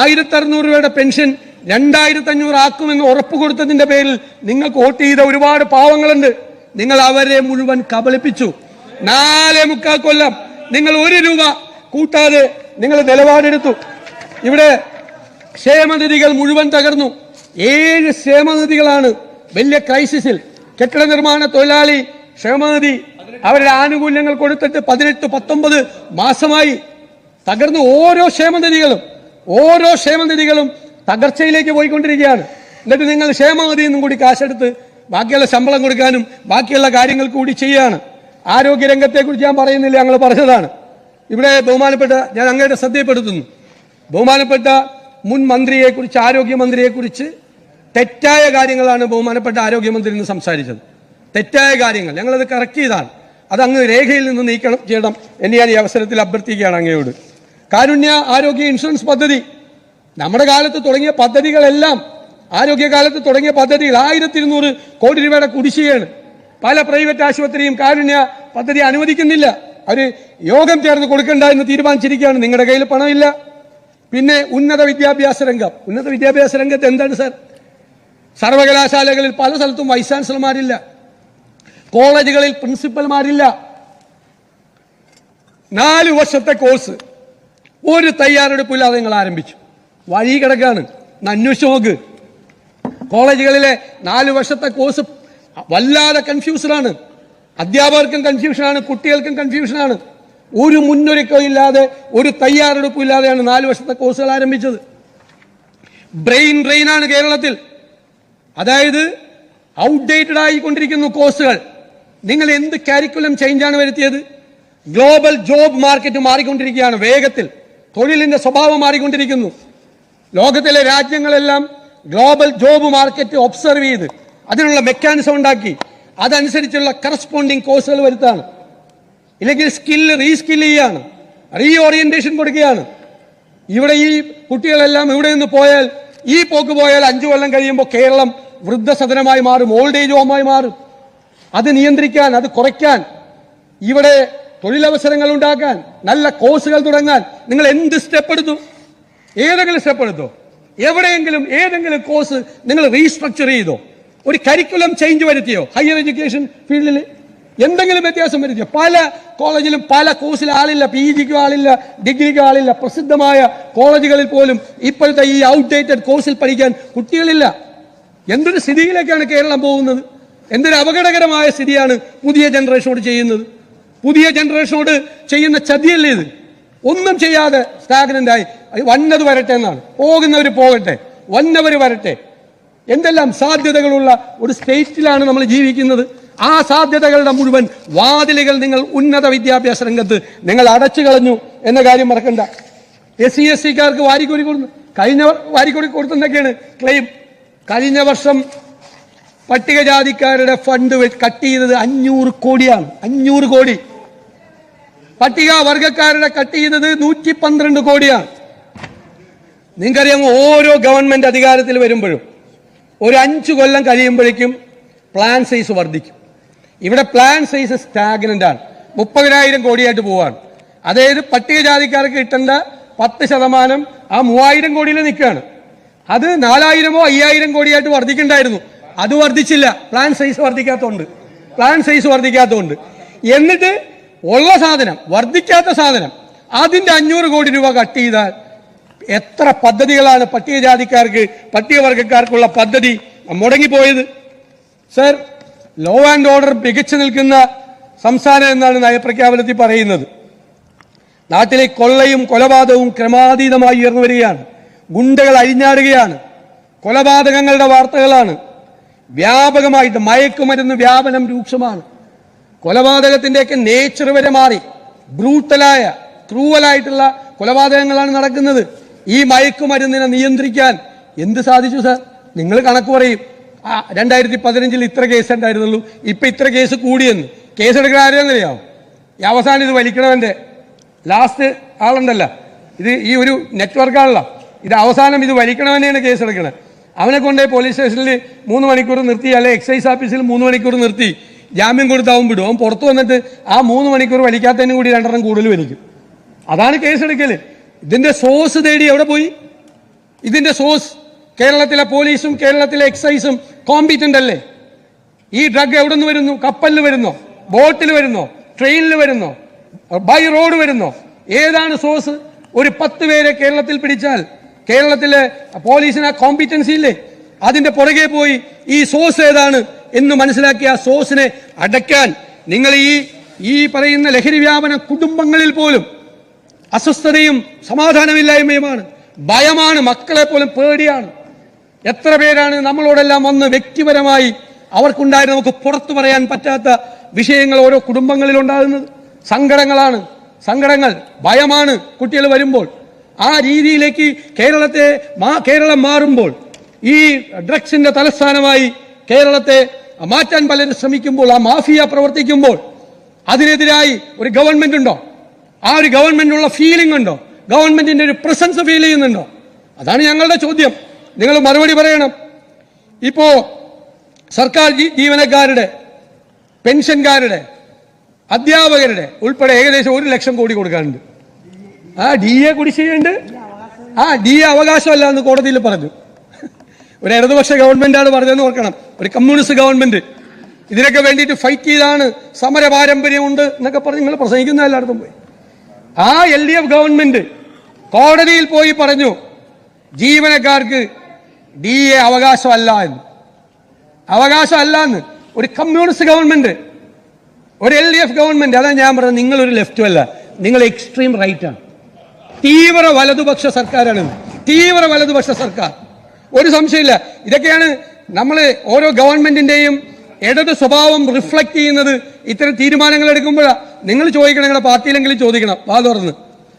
ആയിരത്തി അറുന്നൂറ് രൂപയുടെ പെൻഷൻ രണ്ടായിരത്തി അഞ്ഞൂറ് ആക്കുമെന്ന് ഉറപ്പ് കൊടുത്തതിന്റെ പേരിൽ നിങ്ങൾക്ക് വോട്ട് ചെയ്ത ഒരുപാട് പാവങ്ങളുണ്ട്. നിങ്ങൾ അവരെ മുഴുവൻ കബളിപ്പിച്ചു. നാലേ മുക്കാൽ കൊല്ലം നിങ്ങൾ ഒരു രൂപ കൂട്ടാതെ നിങ്ങൾ നിലപാടെടുത്തു. ഇവിടെ ക്ഷേമനിധികൾ മുഴുവൻ തകർന്നു. ഏഴ് ക്ഷേമനിധികളാണ് വലിയ ക്രൈസിസിൽ. കെട്ടിട നിർമ്മാണ തൊഴിലാളി ക്ഷേമനിധി അവരുടെ ആനുകൂല്യങ്ങൾ കൊടുത്തിട്ട് പതിനെട്ട് പത്തൊമ്പത് മാസമായി തകർന്നു ഓരോ ക്ഷേമനിധികളും. ഓരോ ക്ഷേമനിധികളും തകർച്ചയിലേക്ക് പോയിക്കൊണ്ടിരിക്കുകയാണ്. എന്നിട്ട് നിങ്ങൾ ക്ഷേമനിധിയിൽ നിന്നും കൂടി കാശെടുത്ത് ബാക്കിയുള്ള ശമ്പളം കൊടുക്കാനും ബാക്കിയുള്ള കാര്യങ്ങൾ കൂടി ചെയ്യുകയാണ് ആരോഗ്യരംഗത്തെക്കുറിച്ച് ഞാൻ പറയുന്നില്ല ഞങ്ങൾ പറഞ്ഞതാണ്. ഇവിടെ ബഹുമാനപ്പെട്ട ഞാൻ അങ്ങയുടെ ശ്രദ്ധയപ്പെടുത്തുന്നു ബഹുമാനപ്പെട്ട മുൻ മന്ത്രിയെക്കുറിച്ച് ആരോഗ്യമന്ത്രിയെക്കുറിച്ച് തെറ്റായ കാര്യങ്ങളാണ് ബഹുമാനപ്പെട്ട ആരോഗ്യമന്ത്രി ഇന്ന് സംസാരിച്ചത്. തെറ്റായ കാര്യങ്ങൾ. ഞങ്ങളത് കറക്റ്റ് ചെയ്താണ്. അത് അങ്ങ് രേഖയിൽ നിന്ന് നീക്കണം ചെയ്യണം എന്ന് ഞാൻ ഈ അവസരത്തിൽ അഭ്യർത്ഥിക്കുകയാണ് അങ്ങയോട്. കാരുണ്യ ആരോഗ്യ ഇൻഷുറൻസ് പദ്ധതി. നമ്മുടെ കാലത്ത് തുടങ്ങിയ പദ്ധതികളെല്ലാം ആരോഗ്യകാലത്ത് തുടങ്ങിയ പദ്ധതികൾ ആയിരത്തി ഇരുന്നൂറ് കോടി രൂപയുടെ കുടിശ്ശികയാണ്. പല പ്രൈവറ്റ് ആശുപത്രിയും കാരുണ്യ പദ്ധതി അനുവദിക്കുന്നില്ല. അവർ യോഗം ചേർന്ന് കൊടുക്കണ്ട എന്ന് തീരുമാനിച്ചിരിക്കുകയാണ്. നിങ്ങളുടെ കയ്യിൽ പണമില്ല. പിന്നെ ഉന്നത വിദ്യാഭ്യാസ രംഗം. ഉന്നത വിദ്യാഭ്യാസ രംഗത്ത് എന്താണ് സർ? സർവകലാശാലകളിൽ പല സ്ഥലത്തും വൈസ് ചാൻസലർമാരില്ല. കോളേജുകളിൽ പ്രിൻസിപ്പൽമാരില്ല. നാല് വർഷത്തെ കോഴ്സ്. ഒരു തയ്യാറെടുപ്പില്ലാതെ നിങ്ങൾ ആരംഭിച്ചു. വഴി കിടക്കാണ് അന്വേഷിച്ചു നോക്ക് കോളേജുകളിലെ നാല് വർഷത്തെ കോഴ്സ് വല്ലാതെ കൺഫ്യൂഷനാണ് അധ്യാപകർക്കും കൺഫ്യൂഷനാണ് കുട്ടികൾക്കും കൺഫ്യൂഷനാണ് ഒരു മുന്നൊരുക്കവും ഇല്ലാതെ ഒരു തയ്യാറെടുപ്പും ഇല്ലാതെയാണ് നാല് വർഷത്തെ കോഴ്സുകൾ ആരംഭിച്ചത്. ബ്രെയിൻ ഡ്രെയിനാണ് കേരളത്തിൽ. അതായത് ഔട്ട്ഡേറ്റഡ് ആയിക്കൊണ്ടിരിക്കുന്നു കോഴ്സുകൾ. നിങ്ങൾ എന്ത് കാരിക്കുലം ചേഞ്ചാണ് വരുത്തിയത്? ഗ്ലോബൽ ജോബ് മാർക്കറ്റ് മാറിക്കൊണ്ടിരിക്കുകയാണ് വേഗത്തിൽ. തൊഴിലിന്റെ സ്വഭാവം മാറിക്കൊണ്ടിരിക്കുന്നു. ലോകത്തിലെ രാജ്യങ്ങളെല്ലാം ഗ്ലോബൽ ജോബ് മാർക്കറ്റ് ഒബ്സർവ് ചെയ്ത് അതിനുള്ള മെക്കാനിസം ഉണ്ടാക്കി. അതനുസരിച്ചുള്ള കറസ്പോണ്ടിങ് കോഴ്സുകൾ വരുത്താണ് ഇല്ലെങ്കിൽ സ്കില്ല് റീസ്കിൽ ചെയ്യാണ് റീ ഓറിയന്റേഷൻ കൊടുക്കുകയാണ്. ഇവിടെ ഈ കുട്ടികളെല്ലാം ഇവിടെ നിന്ന് പോയാൽ ഈ പോക്ക് പോയാൽ അഞ്ചു കൊല്ലം കഴിയുമ്പോൾ കേരളം വൃദ്ധസദനമായി മാറും ഓൾഡ് ഏജ് ഹോമായി മാറും. അത് നിയന്ത്രിക്കാൻ അത് കുറയ്ക്കാൻ ഇവിടെ തൊഴിലവസരങ്ങൾ ഉണ്ടാക്കാൻ നല്ല കോഴ്സുകൾ തുടങ്ങാൻ നിങ്ങൾ എന്ത് സ്റ്റെപ്പ് എടുത്തു? ഏതെങ്കിലും സ്റ്റെപ്പ് എടുത്തോ? എവിടെയെങ്കിലും ഏതെങ്കിലും കോഴ്സ് നിങ്ങൾ റീസ്ട്രക്ചർ ചെയ്തോ? ഒരു കരിക്കുലം ചേഞ്ച് വരുത്തിയോ? ഹയർ എഡ്യൂക്കേഷൻ ഫീൽഡിൽ എന്തെങ്കിലും വ്യത്യാസം വരുത്തിയോ? പല കോളേജിലും പല കോഴ്സിൽ ആളില്ല പി ജിക്കും ആളില്ല ഡിഗ്രിക്കും ആളില്ല പ്രസിദ്ധമായ കോളേജുകളിൽ പോലും ഇപ്പോഴത്തെ ഈ ഔട്ട്ഡേറ്റഡ് കോഴ്സിൽ പഠിക്കാൻ കുട്ടികളില്ല. എന്തൊരു സ്ഥിതിയിലേക്കാണ് കേരളം പോകുന്നത്? എന്തൊരു അപകടകരമായ സ്ഥിതിയാണ് പുതിയ ജനറേഷനോട് ചെയ്യുന്നത്? പുതിയ ജനറേഷനോട് ചെയ്യുന്ന ചതിയല്ലേ ഇത്? ഒന്നും ചെയ്യാതെ സ്റ്റാഗ്നന്റ് ആയി. വന്നത് വരട്ടെ എന്നാണ്. പോകുന്നവർ പോകട്ടെ. വന്നവർ വരട്ടെ. എന്തെല്ലാം സാധ്യതകളുള്ള ഒരു സ്റ്റേറ്റിലാണ് നമ്മൾ ജീവിക്കുന്നത്? ആ സാധ്യതകളുടെ മുഴുവൻ വാതിലുകൾ നിങ്ങൾ ഉന്നത വിദ്യാഭ്യാസ രംഗത്ത് നിങ്ങൾ അടച്ചു കളഞ്ഞു എന്ന കാര്യം മറക്കണ്ട. എസ് സി എസ് സിക്കാർക്ക് വാരിക്കോരി കൊടുത്തു കഴിഞ്ഞ വാരിക്കോരി കൊടുത്തെന്നൊക്കെയാണ് ക്ലെയിം കഴിഞ്ഞ വർഷം പട്ടികജാതിക്കാരുടെ ഫണ്ട് കട്ട് ചെയ്തത് അഞ്ഞൂറ് കോടിയാണ്. അഞ്ഞൂറ് കോടി. പട്ടിക വർഗക്കാരുടെ കട്ട് ചെയ്തത് നൂറ്റി പന്ത്രണ്ട് കോടിയാണ്. നിങ്ങൾക്കറിയാം ഓരോ ഗവൺമെന്റ് അധികാരത്തിൽ വരുമ്പോഴും ഒരു അഞ്ചു കൊല്ലം കഴിയുമ്പോഴേക്കും പ്ലാൻ സൈസ് വർദ്ധിക്കും. ഇവിടെ പ്ലാൻ സൈസ് സ്റ്റാഗ്നന്റ് ആണ്. മുപ്പതിനായിരം കോടിയായിട്ട് പോവാണ്. അതായത് പട്ടികജാതിക്കാർക്ക് കിട്ടേണ്ട പത്ത് ശതമാനം ആ മൂവായിരം കോടിയിൽ നിൽക്കുകയാണ്. അത് നാലായിരമോ അയ്യായിരം കോടിയായിട്ട് വർദ്ധിക്കണ്ടായിരുന്നു അത് വർദ്ധിച്ചില്ല. പ്ലാൻ സൈസ് വർദ്ധിക്കാത്തതുകൊണ്ട് പ്ലാൻ സൈസ് വർദ്ധിക്കാത്തതുകൊണ്ട് എന്നിട്ട് ഉള്ള സാധനം വർദ്ധിക്കാത്ത സാധനം അതിന്റെ അഞ്ഞൂറ് കോടി രൂപ കട്ട് ചെയ്താൽ എത്ര പദ്ധതികളാണ് പട്ടികജാതിക്കാർക്ക് പട്ടികവർഗക്കാർക്കുള്ള പദ്ധതി മുടങ്ങിപ്പോയത്? സർ ലോ ആൻഡ് ഓർഡർ മികച്ചു നിൽക്കുന്ന സംസ്ഥാനം എന്നാണ് നയപ്രഖ്യാപനത്തിൽ പറയുന്നത്. നാട്ടിലെ കൊള്ളയും കൊലപാതകവും ക്രമാതീതമായി ഉയർന്നു വരികയാണ്. ഗുണ്ടകൾ അഴിഞ്ഞാടുകയാണ്. കൊലപാതകങ്ങളുടെ വാർത്തകളാണ്. വ്യാപകമായിട്ട് മയക്കുമരുന്ന് വ്യാപനം രൂക്ഷമാണ്. കൊലപാതകത്തിന്റെയൊക്കെ നേച്ചർ വരെ മാറി. ബ്രൂട്ടലായ ക്രൂവലായിട്ടുള്ള കൊലപാതകങ്ങളാണ് നടക്കുന്നത്. ഈ മയക്കുമരുന്നിനെ നിയന്ത്രിക്കാൻ എന്ത് സാധിച്ചു സാർ നിങ്ങൾ കണക്ക് പറയും. ആ രണ്ടായിരത്തി പതിനഞ്ചിൽ ഇത്ര കേസ് ഉണ്ടായിരുന്നുള്ളൂ. ഇപ്പം ഇത്ര കേസ് കൂടിയെന്ന്. കേസ് എടുക്കുന്ന ആരെയെന്നറിയാമോ ഈ അവസാനം ഇത് വലിക്കണവന്റെ ലാസ്റ്റ് ആളുണ്ടല്ല. ഇത് ഈ ഒരു നെറ്റ്വർക്കാണല്ലോ ഇത് അവസാനം ഇത് വലിക്കണവനെയാണ് കേസ് എടുക്കുന്നത് അവനെ കൊണ്ടേ പോലീസ് സ്റ്റേഷനിൽ മൂന്ന് മണിക്കൂർ നിർത്തി അല്ലെ എക്സൈസ് ഓഫീസിൽ മൂന്ന് മണിക്കൂർ നിർത്തി. ജാമ്യം കൊടുത്താവും വിടും. അവൻ പുറത്തു വന്നിട്ട് ആ മൂന്ന് മണിക്കൂർ വലിക്കാത്തതിന് കൂടി രണ്ടെണ്ണം കൂടുതൽ വലിക്കും. അതാണ് കേസ് എടുക്കൽ ഇതിന്റെ സോഴ്സ് തേടി എവിടെ പോയി? ഇതിന്റെ സോഴ്സ് കേരളത്തിലെ പോലീസും കേരളത്തിലെ എക്സൈസും കോമ്പിറ്റന്റ് അല്ലേ ഈ ഡ്രഗ് എവിടെ നിന്ന് വരുന്നു? കപ്പലിൽ വരുന്നോ? ബോട്ടിൽ വരുന്നോ? ട്രെയിനിൽ വരുന്നോ? ബൈ റോഡ് വരുന്നോ? ഏതാണ് സോഴ്സ്? ഒരു പത്ത് പേരെ കേരളത്തിൽ പിടിച്ചാൽ കേരളത്തിലെ പോലീസിന് ആ കോമ്പിറ്റൻസി ഇല്ലേ? അതിന്റെ പുറകെ പോയി ഈ സോഴ്സ് ഏതാണ്? എന്ന് മനസ്സിലാക്കിയ ആ സോഴ്സിനെ അടയ്ക്കാൻ നിങ്ങൾ ഈ ഈ പറയുന്ന ലഹരി വ്യാപന കുടുംബങ്ങളിൽ പോലും അസ്വസ്ഥതയും സമാധാനമില്ലായ്മയുമാണ്. ഭയമാണ് മക്കളെ പോലും പേടിയാണ്. എത്ര പേരാണ് നമ്മളോടെല്ലാം വന്ന് വ്യക്തിപരമായി അവർക്കുണ്ടായ നമുക്ക് പുറത്തു പറയാൻ പറ്റാത്ത വിഷയങ്ങൾ ഓരോ കുടുംബങ്ങളിൽ ഉണ്ടാകുന്നത്? സങ്കടങ്ങളാണ്. സങ്കടങ്ങൾ ഭയമാണ് കുട്ടികൾ വരുമ്പോൾ. ആ രീതിയിലേക്ക് കേരളത്തെ മാ- കേരളം മാറുമ്പോൾ ഈ ഡ്രഗ്സിന്റെ തലസ്ഥാനമായി കേരളത്തെ മാറ്റാൻ പലരും ശ്രമിക്കുമ്പോൾ ആ മാഫിയ പ്രവർത്തിക്കുമ്പോൾ അതിനെതിരായി ഒരു ഗവൺമെന്റ് ഉണ്ടോ? ആ ഒരു ഗവൺമെന്റിനുള്ള ഫീലിംഗ് ഉണ്ടോ? ഗവൺമെന്റിന്റെ ഒരു പ്രസൻസ് ഫീൽ ചെയ്യുന്നുണ്ടോ? അതാണ് ഞങ്ങളുടെ ചോദ്യം. നിങ്ങൾ മറുപടി പറയണം. ഇപ്പോ സർക്കാർ ജീവനക്കാരുടെ പെൻഷൻകാരുടെ അധ്യാപകരുടെ ഉൾപ്പെടെ ഏകദേശം ഒരു ലക്ഷം കോടി കൊടുക്കാറുണ്ട്. ആ ഡി എ കുടിശ്ശികയുണ്ട്. ആ ഡി എ അവകാശമല്ല എന്ന് കോടതിയിൽ പറഞ്ഞു. ഒരു ഇടതുപക്ഷ ഗവൺമെന്റാണ് പറഞ്ഞതെന്ന് ഓർക്കണം. ഒരു കമ്മ്യൂണിസ്റ്റ് ഗവൺമെന്റ് ഇതിനൊക്കെ വേണ്ടിയിട്ട് ഫൈറ്റ് ചെയ്താണ്. സമര പാരമ്പര്യമുണ്ട് എന്നൊക്കെ പറഞ്ഞ് നിങ്ങൾ പ്രസംഗിക്കുന്ന എല്ലായിടത്തും പോയി. ആ എൽ ഡി എഫ് ഗവൺമെന്റ് കോടതിയിൽ പോയി പറഞ്ഞു ജീവനക്കാർക്ക് ഡി എ അവകാശമല്ല എന്ന്. അവകാശമല്ല എന്ന് ഒരു കമ്മ്യൂണിസ്റ്റ് ഗവൺമെന്റ് ഒരു എൽ ഡി എഫ് ഗവൺമെന്റ് അതാണ് ഞാൻ പറഞ്ഞത് നിങ്ങൾ ഒരു ലെഫ്റ്റും അല്ല. നിങ്ങൾ എക്സ്ട്രീം റൈറ്റാണ് തീവ്ര വലതുപക്ഷ സർക്കാരാണ്. തീവ്ര വലതുപക്ഷ സർക്കാർ. ഒരു സംശയമില്ല. ഇതൊക്കെയാണ് നമ്മൾ ഓരോ ഗവൺമെന്റിന്റെയും ഇടത് സ്വഭാവം റിഫ്ലക്ട് ചെയ്യുന്നത്. ഇത്തരം തീരുമാനങ്ങൾ എടുക്കുമ്പോഴാണ് നിങ്ങൾ ചോദിക്കണം നിങ്ങളുടെ പാർട്ടിയിലെങ്കിലും ചോദിക്കണം. വാ തുറന്ന്.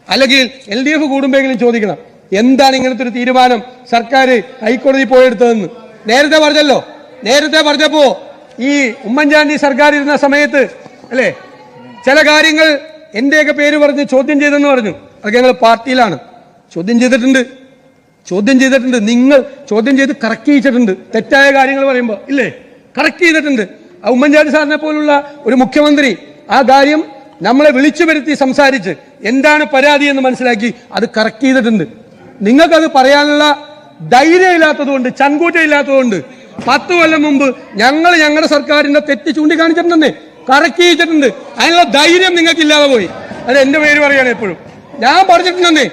അല്ലെങ്കിൽ എൽ ഡി എഫ് കൂടുമ്പോഴെങ്കിലും ചോദിക്കണം. എന്താണ് ഇങ്ങനത്തെ ഒരു തീരുമാനം? സർക്കാർ ഹൈക്കോടതി പോയെടുത്തതെന്ന്. നേരത്തെ പറഞ്ഞല്ലോ. നേരത്തെ പറഞ്ഞപ്പോ ഈ ഉമ്മൻചാണ്ടി സർക്കാർ ഇരുന്ന സമയത്ത് അല്ലേ? ചില കാര്യങ്ങൾ എന്റെയൊക്കെ പേര് പറഞ്ഞ് ചോദ്യം ചെയ്തെന്ന് പറഞ്ഞു. അതൊക്കെ ഞങ്ങൾ പാർട്ടിയിലാണ്. ചോദ്യം ചെയ്തിട്ടുണ്ട്. ചോദ്യം ചെയ്തിട്ടുണ്ട്. നിങ്ങൾ ചോദ്യം ചെയ്ത് കറക്റ്റ് ചെയ്തിട്ടുണ്ട് തെറ്റായ കാര്യങ്ങൾ പറയുമ്പോൾ ഇല്ലേ? കറക്റ്റ് ചെയ്തിട്ടുണ്ട്. ആ ഉമ്മൻചാണ്ടി സാറിനെ പോലുള്ള ഒരു മുഖ്യമന്ത്രി ആ കാര്യം നമ്മളെ വിളിച്ചു വരുത്തി സംസാരിച്ച് എന്താണ് പരാതി എന്ന് മനസ്സിലാക്കി അത് കറക്റ്റ് ചെയ്തിട്ടുണ്ട്. നിങ്ങൾക്കത് പറയാനുള്ള ധൈര്യം ഇല്ലാത്തതുകൊണ്ട് ചങ്കൂറ്റം ഇല്ലാത്തതുകൊണ്ട് പത്ത് കൊല്ലം മുമ്പ് ഞങ്ങൾ ഞങ്ങളുടെ സർക്കാരിന്റെ തെറ്റ് ചൂണ്ടിക്കാണിച്ചിട്ടുണ്ടെന്നേ. കറക്റ്റ് ചെയ്തിട്ടുണ്ട് അതിനുള്ള ധൈര്യം നിങ്ങൾക്ക് ഇല്ലാതെ പോയി. അത് എന്റെ പേര് പറയാണ് എപ്പോഴും. ഞാൻ പറഞ്ഞിട്ടുണ്ടെന്നേ.